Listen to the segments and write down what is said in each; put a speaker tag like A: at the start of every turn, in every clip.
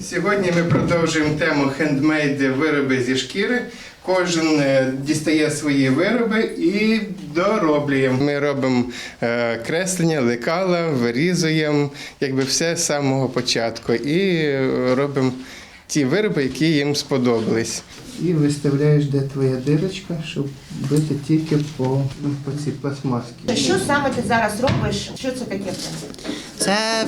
A: Сьогодні ми продовжуємо тему хендмейди вироби зі шкіри. Кожен е, дістає свої вироби і дороблюємо. Ми робимо е, креслення, лекала, вирізуємо, якби все з самого початку. І робимо ті вироби, які їм сподобались. І виставляєш, де твоя дирочка, щоб бити тільки по, по цій пластмаски.
B: Що саме ти зараз робиш? Що це таке?
C: Це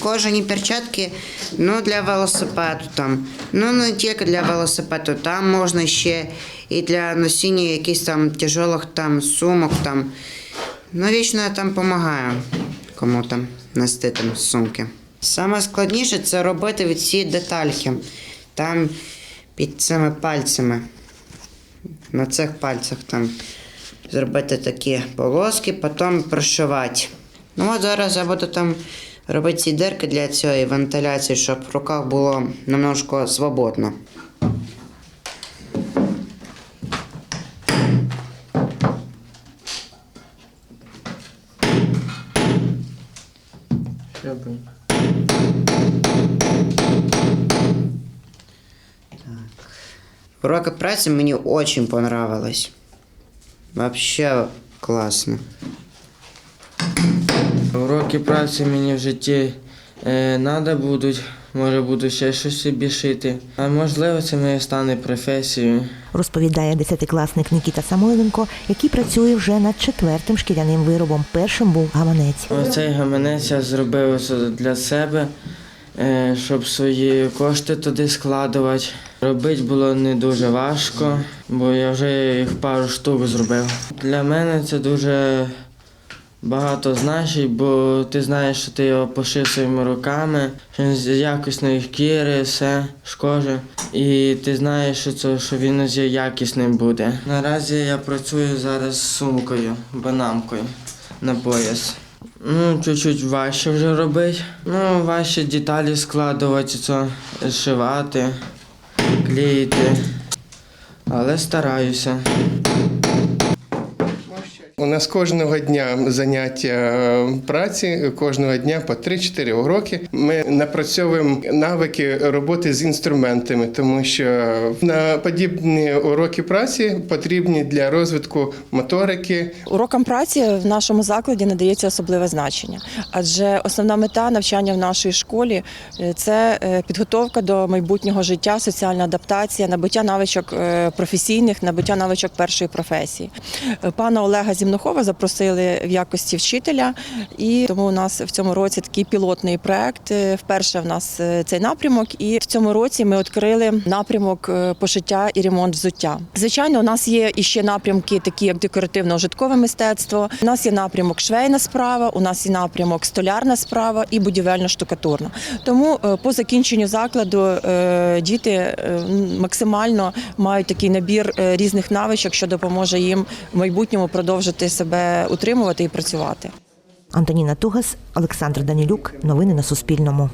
C: кожані перчатки ну, для велосипеду. Там. Ну, не тільки для велосипеду, там можна ще і для носіння якихось там тяжелих там, сумок. Там. Ну, вічно я там допомагаю кому там нести там сумки. Саме складніше це робити від ці детальки. Там під цими пальцями. На цих пальцях там зробити такі полоски, потім прошивати. Ну от зараз я буду там робити ці дирки для цієї вентиляції, щоб в руках було немножко свободно. Уроки праці мені дуже понравилось. Вообще класно.
D: Уроки праці мені в житті е, надо будуть. Може буду ще щось собі шити. А можливо, це моє стане професією.
E: розповідає десятикласник Нікіта Самойленко, який працює вже над четвертим шкіряним виробом. Першим був гаманець.
D: Оцей гаманець я зробив для себе, е, щоб свої кошти туди складувати. Робити було не дуже важко, бо я вже їх пару штук зробив. Для мене це дуже багато значить, бо ти знаєш, що ти його пошив своїми руками, з якісної шкіри, все з кожи. І ти знаєш, що, це, що він якісним буде. Наразі я працюю зараз з сумкою, банамкою на пояс. Ну, чуть-чуть важче вже робити. Ну, важче деталі складувати, це, зшивати, клеїти. Але стараюся.
A: У нас кожного дня заняття е, праці, кожного дня по 3-4 уроки. Ми напрацьовуємо навики роботи з інструментами, тому що на подібні уроки праці потрібні для розвитку моторики,
F: Урокам праці в нашому закладі надається особливе значення, адже основна мета навчання в нашій школі е, це е, підготовка до майбутнього життя, соціальна адаптація, набуття навичок професійних, набуття навичок першої професії. Пана Олега Зімнухова запросили в якості вчителя, і тому у нас в цьому році такий пілотний проект. Е, Вперше в нас е, цей напрямок, і в цьому році ми відкрили напрямок е, пошиття і ремонт взуття. Звичайно, у нас є іще напрямки, такі як декоративно-ужиткове мистецтво. У нас є напрямок швейна справа, у нас є напрямок столярна справа і будівельно-штукатурна. Тому по закінченню закладу діти максимально мають такий набір різних навичок, що допоможе їм в майбутньому продовжити себе утримувати і працювати.
E: Антоніна Тугас, Олександр Данілюк. Новини на Суспільному.